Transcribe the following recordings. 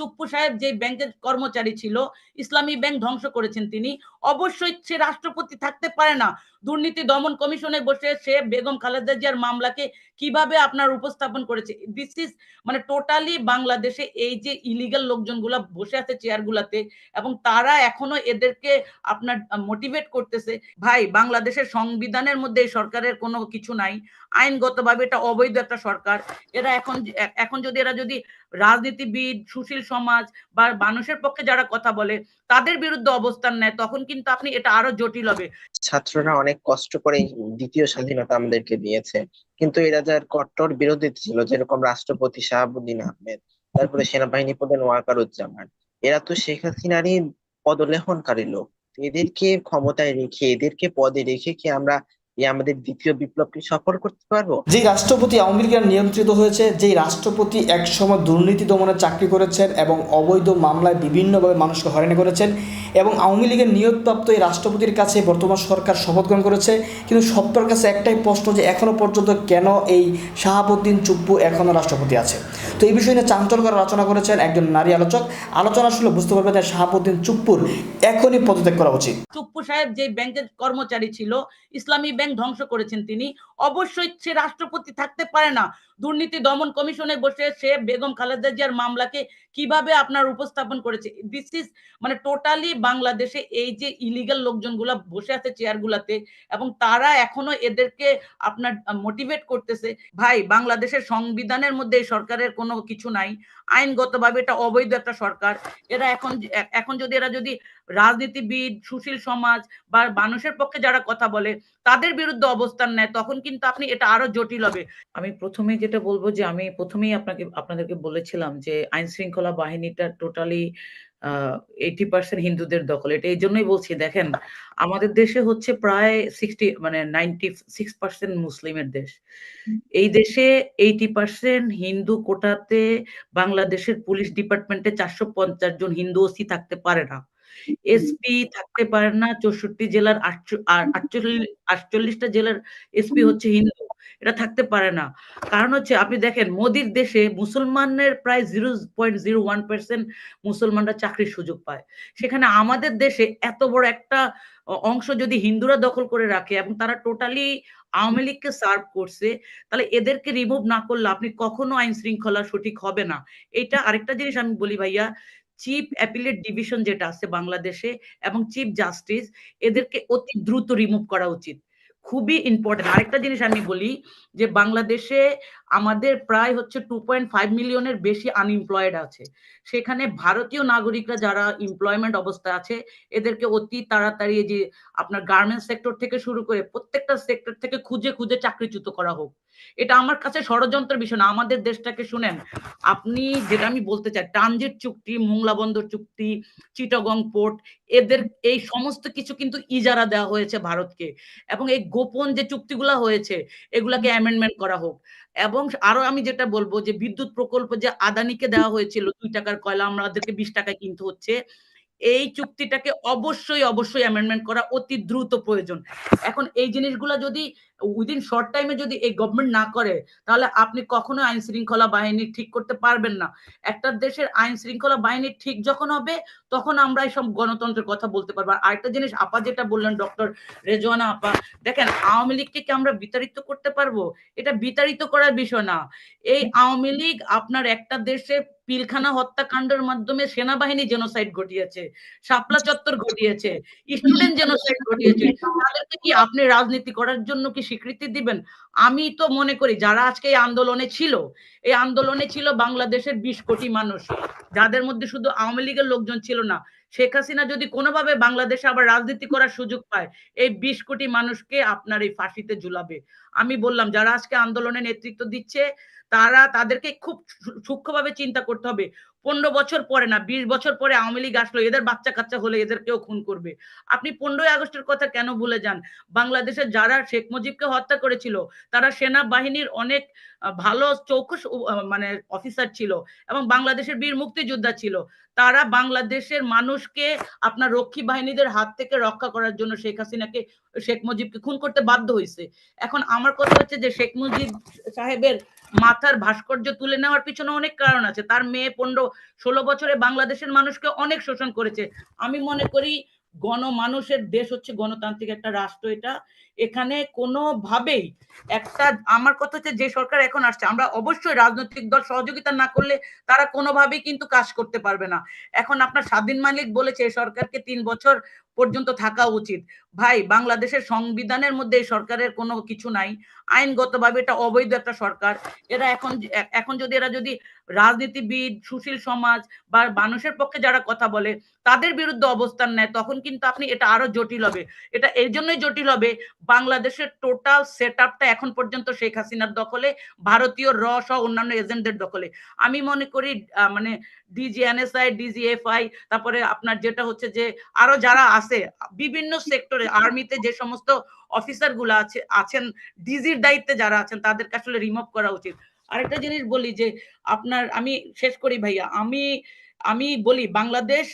চুপ্পু সাহেব যে ব্যাংকের কর্মচারী ছিল, ইসলামী ব্যাংক ধ্বংস করেছেন তিনি। অবশ্যই সে রাষ্ট্রপতি থাকতে পারে না। দুর্নীতি দমন কমিশনে বসে সে বেগম খালেদা জিয়ার মামলাকে কীভাবে আপনার উপস্থাপন করেছে? দিস ইজ মানে টোটালি বাংলাদেশে এই যে ইলিগাল লোকজনগুলা বসে আছে চেয়ারগুলাতে এবং তারা এখনও এদেরকে আপনার মোটিভেট করতেছে। ভাই, বাংলাদেশের সংবিধানের মধ্যে এই সরকারের কোনো কিছু নাই। আইনগতভাবে এটা অবৈধ একটা সরকার। এরা এখন এখন যদি এরা যদি রাজনীতিবিদ, সুশীল সমাজ বা মানুষের পক্ষে যারা কথা বলে, তাদের বিরুদ্ধে অবস্থান নেয়, তখন কিন্তু আপনি এটা আরও জটিল হবে। ছাত্ররা অনেক কষ্ট করে দ্বিতীয় স্বাধীনতা আমাদেরকে দিয়েছে। কিন্তু এরা যার কট্টর বিরোধী ছিল, যেরকম রাষ্ট্রপতি শাহাবুদ্দিন আহমেদ, তারপরে সেনাবাহিনী প্রধান ওয়াকারুজ্জামান। এরা তো শেখ হাসিনারই পদলেহনকারী লোক। এদেরকে ক্ষমতায় রেখে, এদেরকে পদে রেখে কি আমরা এই আমাদের দ্বিতীয় বিপ্লবকে সফল করতে পারব? যেই রাষ্ট্রপতি আওয়ামী লীগের নিয়ন্ত্রিত হয়েছে যেই রাষ্ট্রপতি একসময় দুর্নীতি দমনের চাকরি করেছেন এবং অবৈধ মামলায় বিভিন্নভাবে মানুষকে হয়রানি করেছেন এবং আওয়ামী লীগের নিয়োগপ্রাপ্ত এই রাষ্ট্রপতির কাছে বর্তমান সরকার শপথ গ্রহণ করেছে। কিন্তু সত্তর কাছে একটাই প্রশ্ন যে এখনও পর্যন্ত কেন এই শাহাবুদ্দিন চুপ্পু এখনও রাষ্ট্রপতি আছে? তো এই বিষয় নিয়ে চাঞ্চল্যকর আলোচনা করেছেন একজন নারী আলোচক। আলোচনা শুনলে বুঝতে পারবেন যে শাহাবুদ্দিন চুপ্পুর এখনই পদত্যাগ করা উচিত। চুপ্পু সাহেব যে ব্যাংকের কর্মচারী ছিল ইসলামী ব্যাংক ধ্বংস করেছেন তিনি। অবশ্যই সে রাষ্ট্রপতি থাকতে পারে না। দুর্নীতি দমন কমিশনে বসে সে বেগম খালেদা জিয়ার মামলাকে কীভাবে আপনার উপস্থাপন করেছে? দিস ইজ মানে টোটালি বাংলাদেশে এই যে ইলিগাল লোকজনগুলা বসে আছে চেয়ারগুলাতে এবং তারা এখনও এদেরকে আপনার মোটিভেট করতেছে, ভাই, বাংলাদেশের সংবিধানের মধ্যে এই সরকারের কোনো কিছু নাই। আইনগতভাবে এটা অবৈধ একটা সরকার। এরা এখন এখন যদি এরা যদি রাজনীতিবিদ, সুশীল সমাজ বা মানুষের পক্ষে যারা কথা বলে, তাদের বিরুদ্ধে অবস্থান নেয়, তখন কিন্তু আপনি এটা আরও জটিল হবে। আমি প্রথমে যেটা বলব যে, আমি প্রথমেই আপনাকে, আপনাদেরকে বলেছিলাম যে আইন শৃঙ্খলা বাহিনীটা টোটালি এইটি পার্সেন্ট হিন্দুদের দখল। এটা এই জন্যই বলছি, দেখেন, আমাদের দেশে হচ্ছে প্রায় সিক্সটি মানে নাইনটি সিক্স পার্সেন্ট মুসলিমের দেশ। এই দেশে এইটি পার্সেন্ট হিন্দু কোটাতে বাংলাদেশের পুলিশ ডিপার্টমেন্টে চারশো পঞ্চাশ জন হিন্দু ওসি থাকতে পারে না। এসপি থাকতে পারে না, চৌষট্টি জেলার আটচল্লিশ আটচল্লিশটা জেলার এসপি হচ্ছে হিন্দু, এটা থাকতে পারে না। কারণ হচ্ছে, আপনি দেখেন, মোদির দেশে মুসলমানের প্রায় zero point zero one percent মুসলমানরা চাকরির সুযোগ পায়। সেখানে আমাদের দেশে এত বড় একটা অংশ যদি হিন্দুরা দখল করে রাখে এবং তারা টোটালি আওয়ামী লীগকে সার্ভ করছে, তাহলে এদেরকে রিমুভ না করলে আপনি কখনো আইন শৃঙ্খলা সঠিক হবে না। এটা আরেকটা জিনিস আমি বলি ভাইয়া চিফ অ্যাপিলেট ডিভিশন যেটা আছে বাংলাদেশে এবং চিফ জাস্টিস এদেরকে অতি দ্রুত রিমুভ করা উচিত। খুবই ইম্পর্টেন্ট আরেকটা জিনিস আমি বলি যে বাংলাদেশে আমাদের প্রায় হচ্ছে টু পয়েন্ট ফাইভ মিলিয়নের বেশি আনএমপ্লয়েড আছে। সেখানে ভারতীয় নাগরিকরা যারা এমপ্লয়মেন্ট অবস্থা আছে, এদেরকে অতি তাড়াতাড়ি যে আপনার গার্মেন্টস সেক্টর থেকে শুরু করে প্রত্যেকটা সেক্টর থেকে খুঁজে খুঁজে চাকরিচ্যুত করা হোক। এটা আমার কাছে ষড়যন্ত্রের বিষয় না, আমাদের দেশটাকে শুনেন, আপনি যেটা আমি বলতে চাই, ট্রানজিট চুক্তি, মোংলা বন্দর চুক্তি, চিটাগং পোর্ট, এদের এই সমস্ত কিছু কিন্তু ইজারা দেওয়া হয়েছে ভারতকে। এবং এই গোপন যে চুক্তিগুলা হয়েছে, এগুলাকে অ্যামেন্ডমেন্ট করা হোক। এবং আরও আমি যেটা বলব যে, বিদ্যুৎ প্রকল্প যে আদানিকে দেওয়া হয়েছিল, দুই টাকার কয়লা আমাদেরকে বিশ টাকায় কিনতে হচ্ছে, এই চুক্তিটাকে অবশ্যই অবশ্যই অ্যামেন্ডমেন্ট করা অতি দ্রুত প্রয়োজন। এখন এই জিনিসগুলো যদি উইদিন শর্ট টাইমে যদি এই গভর্নমেন্ট না করে, তাহলে আপনি কখনো আইন শৃঙ্খলা বাহিনী ঠিক করতে পারবেন না। একটা দেশের আইন শৃঙ্খলা বাহিনী ঠিক যখন হবে, তখন আমরা এইসব গণতন্ত্রের কথা বলতে পারব। আর আরেকটা জিনিস, আপা যেটা বললেন ডক্টর রেজওয়ানা আপা, দেখেন, আওয়ামী লীগকে কি আমরা বিতাড়িত করতে পারব? এটা বিতাড়িত করার বিষয় না। এই আওয়ামী লীগ আপনার একটা দেশে পিলখানা হত্যাকাণ্ডের মাধ্যমে সেনাবাহিনী জেনোসাইড ঘটিয়েছে, শাপলা চত্বর ঘটিয়েছে স্টুডেন্ট জেনোসাইড ঘটিয়েছে। তাদেরকে কি আপনি রাজনীতি করার জন্য কি স্বীকৃতি দিবেন? আমি তো মনে করি যারা আজকে এই আন্দোলনে ছিল, এই আন্দোলনে ছিল বাংলাদেশের বিশ কোটি মানুষ। যাদের মধ্যে শুধু আওয়ামী লীগের লোকজন ছিল না, শেখ হাসিনা যদি কোনোভাবে বাংলাদেশে আবার রাজনীতি করার সুযোগ পায়, এই বিশ কোটি মানুষকে আপনার এই ফাঁসিতে ঝুলাবে। আমি বললাম, যারা আজকে আন্দোলনে নেতৃত্ব দিচ্ছে, তারা তাদেরকে খুব সূক্ষ্মভাবে চিন্তা করতে হবে। পনেরো বছর পরে না, বিশ বছর পরে আওয়ামী লীগ আসলো, এদের বাচ্চা কাচ্চা হলে এদেরকেও খুন করবে। আপনি পনেরোই আগস্টের কথা কেন ভুলে যান? বাংলাদেশের যারা শেখ মুজিবকে হত্যা করেছিল, তারা সেনাবাহিনীর অনেক ভালো চৌকস মানে অফিসার ছিল এবং বাংলাদেশের বীর মুক্তিযোদ্ধা ছিল। তারা বাংলাদেশের মানুষকে আপনার রক্ষী বাহিনীদের হাত থেকে রক্ষা করার জন্য শেখ হাসিনাকে, শেখ মুজিবকে খুন করতে বাধ্য হয়েছে এখন আমার কথা হচ্ছে যে শেখ মুজিব সাহেবের মাথার ভাস্কর্য তুলে নেওয়ার পিছনে অনেক কারণ আছে। তার মেয়ে পনেরো, ষোলো বছরে বাংলাদেশের মানুষকে অনেক শোষণ করেছে। আমি মনে করি গণ মানুষের দেশ হচ্ছে গণতান্ত্রিক একটা রাষ্ট্র এটা। এখানে কোনোভাবেই একটা, আমার কথা হচ্ছে যে সরকার এখন আসছে, আমরা অবশ্যই রাজনৈতিক দল সহযোগিতা না করলে তারা কোনোভাবেই কিন্তু কাজ করতে পারবে না। এখন আপনার স্বাধীন মালিক বলেছে সরকারকে তিন বছর পর্যন্ত থাকা উচিত। ভাই, বাংলাদেশের সংবিধানের মধ্যে এই সরকারের কোনো কিছু নাই। আইনগতভাবে এটা অবৈধ একটা সরকার। এরা এখন এখন যদি এরা যদি রাজনীতিবিদ, সুশীল সমাজ বা মানুষের পক্ষে যারা কথা বলে, তাদের বিরুদ্ধে অবস্থান নেয়, তখন কিন্তু আপনি এটা আরও জটিল হবে। এটা এই জন্যই জটিল হবে, বাংলাদেশের টোটাল সেট আপটা এখন পর্যন্ত শেখ হাসিনার দখলে, ভারতীয় র সহ অন্যান্য এজেন্টদের দখলে। আমি মনে করি মানে ডিজি এনএসআই ডিজিএফআই তারপরে আপনার যেটা হচ্ছে যে, আরও যারা আছে বিভিন্ন সেক্টরে আর্মিতে যে সমস্ত অফিসারগুলো আছে, আছেন ডিজির দায়িত্বে যারা আছেন, তাদেরকে আসলে রিমুভ করা উচিত। আরেকটা জিনিস বলি যে, আপনার, আমি শেষ করি ভাইয়া, আমি আমি বলি বাংলাদেশ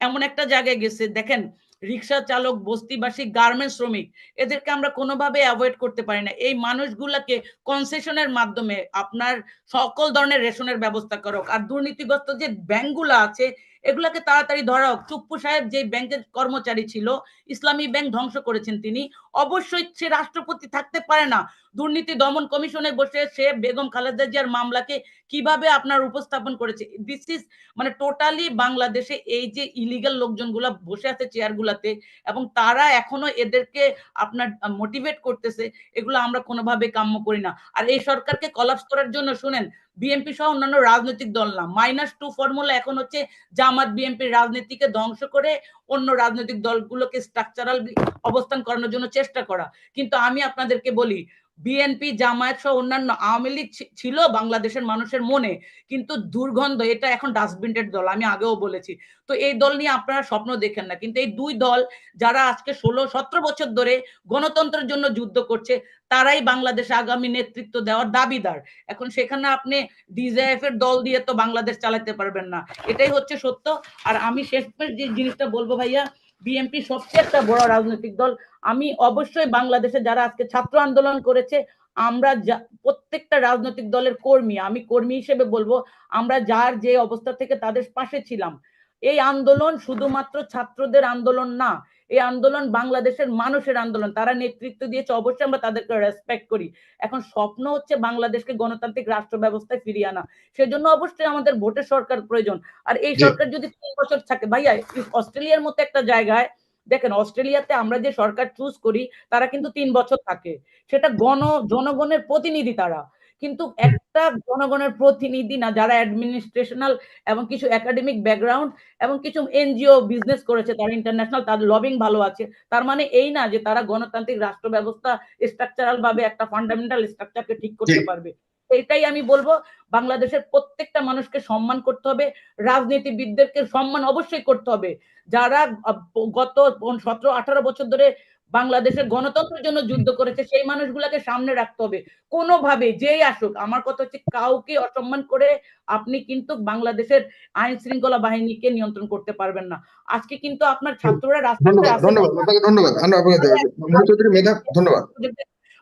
এমন একটা জায়গায় গেছে, দেখেন, রিক্সা চালক, বস্তিবাসী গার্মেন্টস শ্রমিক, এদেরকে আমরা কোনোভাবে অ্যাভয়েড করতে পারি না। এই মানুষগুলাকে কনসেশনের মাধ্যমে আপনার সকল ধরনের রেশনের ব্যবস্থা করক। আর দুর্নীতিগ্রস্ত যে ব্যাংকগুলো আছে এগুলাকে তাড়াতাড়ি ধরা হোক চুপ্পু সাহেব যে ব্যাংকের কর্মচারী ছিল, ইসলামী ব্যাংক ধ্বংস করেছেন তিনি। অবশ্যই সে রাষ্ট্রপতি থাকতে পারে না। দুর্নীতি দমন কমিশনে বসে সে বেগম খালেদা জিয়ার মামলাকে কীভাবে আপনার উপস্থাপন করেছে? দিস ইজ মানে টোটালি বাংলাদেশে এই যে ইলিগাল লোকজনগুলা বসে আছে চেয়ারগুলাতে এবং তারা এখনও এদেরকে আপনার মোটিভেট করতেছে, এগুলো আমরা কোনোভাবে কাম্য করি না। আর এই সরকারকে কলাপস করার জন্য শুনেন বিএনপি সহ অন্যান্য রাজনৈতিক দল না। মাইনাস টু ফর্মুলা এখন হচ্ছে জামাত বিএনপির রাজনীতিকে ধ্বংস করে অন্য রাজনৈতিক দলগুলোকে স্ট্রাকচারাল অবস্থান করানোর জন্য চেষ্টা করা। কিন্তু আমি আপনাদেরকে বলি বিএনপি জামায়াত সহ অন্যান্য আওয়ামী লীগ ছিল বাংলাদেশের মানুষের মনে, কিন্তু দুর্গন্ধ, এটা এখন ডাস্টবিনের দল, আমি আগেও বলেছি। তো এই দল নিয়ে আপনারা স্বপ্ন দেখেন না, কিন্তু এই দুই দল যারা আজকে ষোলো, সতেরো বছর ধরে গণতন্ত্রের জন্য যুদ্ধ করছে, তারাই বাংলাদেশে আগামী নেতৃত্ব দেওয়ার দাবিদার। এখন সেখানে আপনি ডিজেএফ এর দল দিয়ে তো বাংলাদেশ চালাতে পারবেন না। এটাই হচ্ছে সত্য। আর আমি শেষ যে জিনিসটা বলব ভাইয়া বিএনপি সবচেয়ে একটা বড় রাজনৈতিক দল। আমি অবশ্যই বাংলাদেশে যারা আজকে ছাত্র আন্দোলন করেছে, আমরা প্রত্যেকটা রাজনৈতিক দলের কর্মী, আমি কর্মী হিসেবে বলব, আমরা যার যে অবস্থা থেকে তাদের পাশে ছিলাম। এই আন্দোলন শুধুমাত্র ছাত্রদের আন্দোলন না এই আন্দোলন বাংলাদেশের মানুষের আন্দোলন। তারা নেতৃত্ব দিয়েছে অবশ্যই আমরা তাদেরকে রেসপেক্ট করি। এখন স্বপ্ন হচ্ছে বাংলাদেশকে গণতান্ত্রিক রাষ্ট্র ব্যবস্থায় ফিরিয়ে আনা। সেজন্য অবশ্যই আমাদের ভোটের সরকার প্রয়োজন। আর এই সরকার যদি তিন বছর থাকে ভাইয়া অস্ট্রেলিয়ার মতো একটা জায়গায় দেখেন অস্ট্রেলিয়াতে আমরা যে সরকার চুজ করি তারা কিন্তু তিন বছর থাকে। সেটা গণ জনগণের প্রতিনিধি তারা। কিন্তু একটা জনগণের প্রতিনিধি না যারা অ্যাডমিনিস্ট্রেশনাল এবং কিছু একাডেমিক ব্যাকগ্রাউন্ড এবং কিছু এনজিও বিজনেস করেছে তারা ইন্টারন্যাশনাল তাদের লবিং ভালো আছে। তার মানে এই না যে তারা গণতান্ত্রিক রাষ্ট্র ব্যবস্থা স্ট্রাকচারাল ভাবে একটা ফান্ডামেন্টাল স্ট্রাকচারকে ঠিক করতে পারবে। এটাই আমি বলব বাংলাদেশের প্রত্যেকটা মানুষকে সম্মান করতে হবে রাজনীতিবিদদেরকে সম্মান অবশ্যই করতে হবে। যারা গত সতেরো আঠারো বছর ধরে বাংলাদেশের গণতন্ত্রের জন্য যুদ্ধ করেছে সেই মানুষগুলোকে সামনে রাখতে হবে। কোনোভাবে যেই আসুক আমার কথা হচ্ছে কাউকে অসম্মান করে আপনি কিন্তু বাংলাদেশের আইন শৃঙ্খলা বাহিনীকে নিয়ন্ত্রণ করতে পারবেন না। আজকে কিন্তু আপনার ছাত্ররা রাস্তায় ধন্যবাদ ধন্যবাদ ধন্যবাদ। ধন্যবাদ।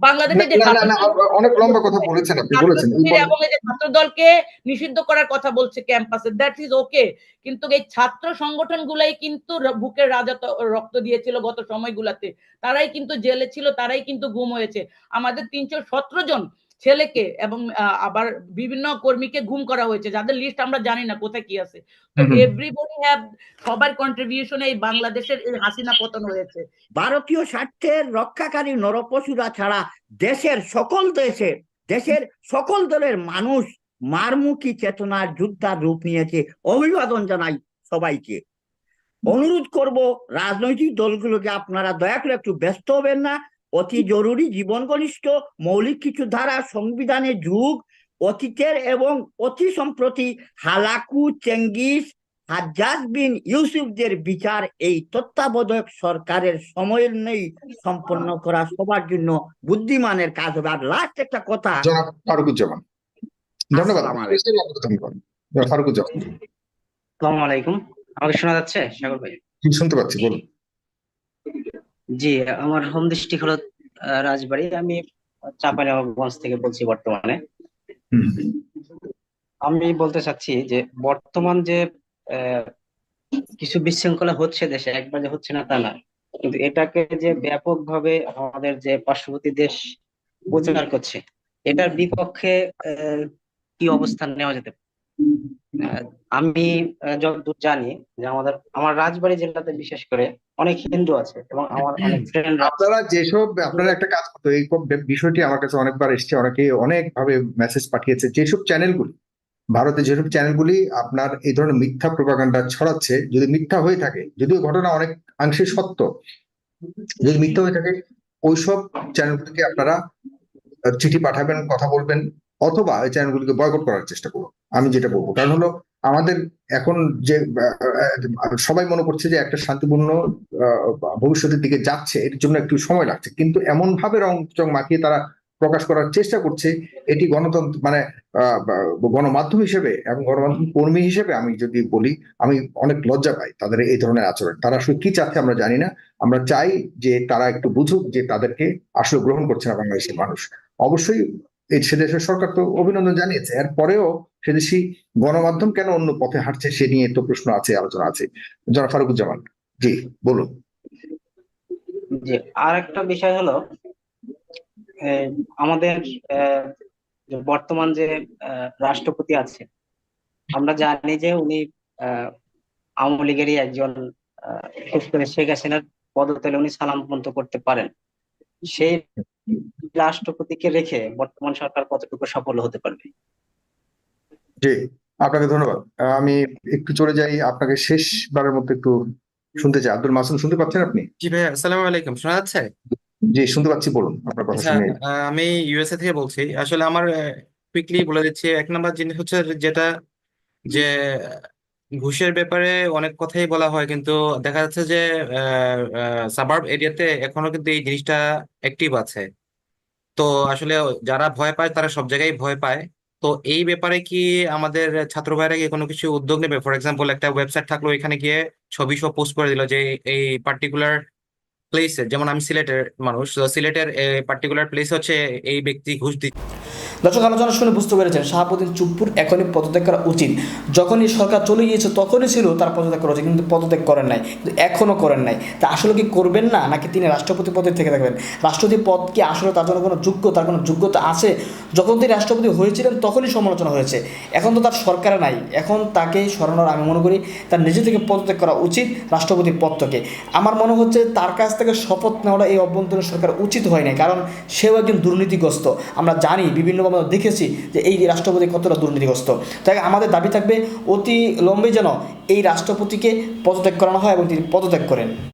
বাংলাদেশে যে না না না ছাত্র- অনেক লম্বা কথা বলেছেন আপনি বলেছেন। এবং এই যে ছাত্র দলকে নিষিদ্ধ করার কথা বলছে ক্যাম্পাসে দ্যাট ইজ ওকে কিন্তু এই ছাত্র সংগঠন গুলাই কিন্তু বুকের রাজা রক্ত দিয়েছিল গত সময়গুলাতে। তারাই কিন্তু জেলে ছিল তারাই কিন্তু গুম হয়েছে। আমাদের তিনশো সতেরো জন ছেলেকে এবং আহ, আবার বিভিন্ন কর্মীকে গুম করা হয়েছে যাদের লিস্ট আমরা জানি না কোথায় কি আছে। তো। এভরিবডি হ্যাভ সবার কন্ট্রিবিউশনে এই বাংলাদেশের এই হাসিনা পতন হয়েছে। ভারতীয় স্বার্থের রক্ষাকারী নরপশুরা ছাড়া দেশের সকল দেশে দেশের সকল দলের মানুষ মারমুখী চেতনার যোদ্ধার রূপ নিয়েছে। অভিবাদন জানাই সবাইকে। অনুরোধ করব রাজনৈতিক দলগুলোকে আপনারা দয়া করে একটু ব্যস্ত হবেন না। অতি জরুরি জীবন ঘনিষ্ঠ মৌলিক কিছু ধারা সংবিধানের যুগ অতীতের এবং অতি সম্প্রতি হালাকু চেঙ্গিস হাজ্জাজ বিন ইউসুফদের বিচার এই তত্ত্বাবধায়ক সরকারের সময়ের নেই সম্পন্ন করা সবার জন্য বুদ্ধিমানের কাজ হবে। আর লাস্ট একটা কথা ফারুকুজ্জামান। ধন্যবাদ ফারুকুজ্জামান। আসসালামু আলাইকুম। আমাকে শোনা যাচ্ছে? সাগর ভাই। শুনতে পাচ্ছি বলুন। জি আমার হোম ডিস্ট্রিক্ট হলো রাজবাড়ী। আমি চাঁপাইনবাবগঞ্জ থেকে বলছি বর্তমানে। আমি বলতে চাচ্ছি যে বর্তমান যে আহ, কিছু বিশৃঙ্খলা হচ্ছে দেশে একবার যে হচ্ছে না তা না কিন্তু এটাকে যে ব্যাপকভাবে আমাদের যে পার্শ্ববর্তী দেশ প্রচার করছে এটার বিপক্ষে আহ, কি অবস্থান নেওয়া যেতে পারে? আমি যতদূর জানি যে আমাদের, আমার রাজবাড়ী জেলাতে বিশেষ করে অনেক হিন্দু আছে এবং আমার অনেক ফ্রেন্ড আপনারা যেসব, আপনারা একটা কাজ করতো এই বিষয়টি আমার কাছে অনেকবার এসছে, অনেকে অনেক ভাবে মেসেজ পাঠিয়েছে, যেসব চ্যানেলগুলি ভারতে যেসব চ্যানেলগুলি আপনার এই ধরনের মিথ্যা প্রপাগান্ডা ছড়াচ্ছে, যদি মিথ্যা হয়ে থাকে, যদিও ঘটনা অনেক অংশে সত্য, যদি মিথ্যা হয়ে থাকে, ওইসব চ্যানেলগুলিকে আপনারা চিঠি পাঠাবেন, কথা বলবেন, অথবা ওই চ্যানেলগুলিকে বয়কট করার চেষ্টা করব আমি যেটা বলব। কারণ হলো, আমাদের এখন যে, সবাই মনে করছে যে একটা শান্তিপূর্ণ ভবিষ্যতের দিকে যাচ্ছে, এর জন্য একটু সময় লাগছে। কিন্তু এমন ভাবে রং চং মাখিয়ে তারা প্রকাশ করার চেষ্টা করছে, এটি গণতন্ত্র মানে গণমাধ্যম হিসেবে এবং গণমাধ্যম কর্মী হিসেবে আমি যদি বলি, আমি অনেক লজ্জা পাই তাদের এই ধরনের আচরণ। তারা আসলে কি চাচ্ছে আমরা জানি না। আমরা চাই যে তারা একটু বুঝুক যে তাদেরকে আসলে গ্রহণ করছে না বাংলাদেশের মানুষ। অবশ্যই সে দেশের সরকার তো অভিনন্দন জানিয়েছে। এর পরেও সে দেশি গণমাধ্যম কেন অন্য পথে হাঁটছে সে নিয়ে তো প্রশ্ন আছে, আলোচনা আছে। জনাব ফারুকুজ্জামান, জি, বলুন। যে আর একটা বিষয় হলো আমাদের বর্তমান যে রাষ্ট্রপতি আছে আমরা জানি যে উনি আওয়ামী লীগেরই একজন শেখ হাসিনার পদতলে উনি সালাম পর্যন্ত করতে পারেন। সেই রাষ্ট্রপতিকে রেখে বর্তমান সরকার কতটুকু সফল হতে পারবে? জি আপনাকে ধন্যবাদ। আমি একটু চলে যাই আপনাকে শেষবারের মতো একটু শুনতে চাই। আব্দুল মাসুম শুনতে পাচ্ছেন আপনি? জি ভাইয়া আসসালামু আলাইকুম শোনা যাচ্ছে? জি শুনতে পাচ্ছি বলুন আপনার কথা আচ্ছা শুনে। আমি ইউএসএ থেকে বলছি। আসলে আমার কুইকলি বলে দিচ্ছি এক নম্বর জিনিস হচ্ছে যেটা যে ঘুষের ব্যাপারে অনেক কথাই বলা হয় কিন্তু দেখা যাচ্ছে যে সাবার্ব এরিয়াতে এখনও কিন্তু এই জিনিসটা অ্যাক্টিভ আছে। তো আসলে যারা ভয় পায় তারা সব জায়গায় ভয় পায়। তো এই ব্যাপারে কি আমাদের ছাত্র ভাইরা কি কোনো কিছু উদ্যোগ নেবে? ফর এক্সাম্পল একটা ওয়েবসাইট থাকল এখানে গিয়ে ছবি সব পোস্ট করে দিল যে এই পার্টিকুলার প্লেসে যেমন আমি সিলেটের মানুষ সিলেটের পার্টিকুলার প্লেস হচ্ছে এই ব্যক্তি ঘুষ দিচ্ছে দর্শক, আলোচনা শুনে বুঝতে পেরেছেন, শাহাবুদ্দিন চুপ্পুর এখনই পদত্যাগ করা উচিত। যখনই সরকার চলে গিয়েছে, তখনই ছিল, তার পদত্যাগ করা উচিত, কিন্তু পদত্যাগ করেন নাই, কিন্তু এখনও করেন নাই। তা আসলে কি করবেন না, নাকি তিনি রাষ্ট্রপতি পদে থেকে থাকবেন? রাষ্ট্রপতি পদ কি আসলে তার জন্য কোনো যোগ্য, তার কোনো যোগ্যতা আছে? যখন তিনি রাষ্ট্রপতি হয়েছিলেন, তখনই সমালোচনা হয়েছে। এখন তো তার সরকার নাই। এখন তাকে সরানোর আমি মনে করি তার নিজে থেকে পদত্যাগ করা উচিত রাষ্ট্রপতি পদ থেকে আমার মনে হচ্ছে তার কাছ থেকে শপথ নেওয়াটা এই অভ্যন্তরীণ সরকার উচিত হয় নাই, কারণ সেও একজন দুর্নীতিগ্রস্ত। আমরা জানি, বিভিন্নভাবে দেখেছি যে এই রাষ্ট্রপতি কতটা দুর্নীতিগ্রস্ত। তাই আমাদের দাবি থাকবে, অতি লম্বে যেন এই রাষ্ট্রপতিকে পদত্যাগ করানো হয় এবং তিনি পদত্যাগ করেন।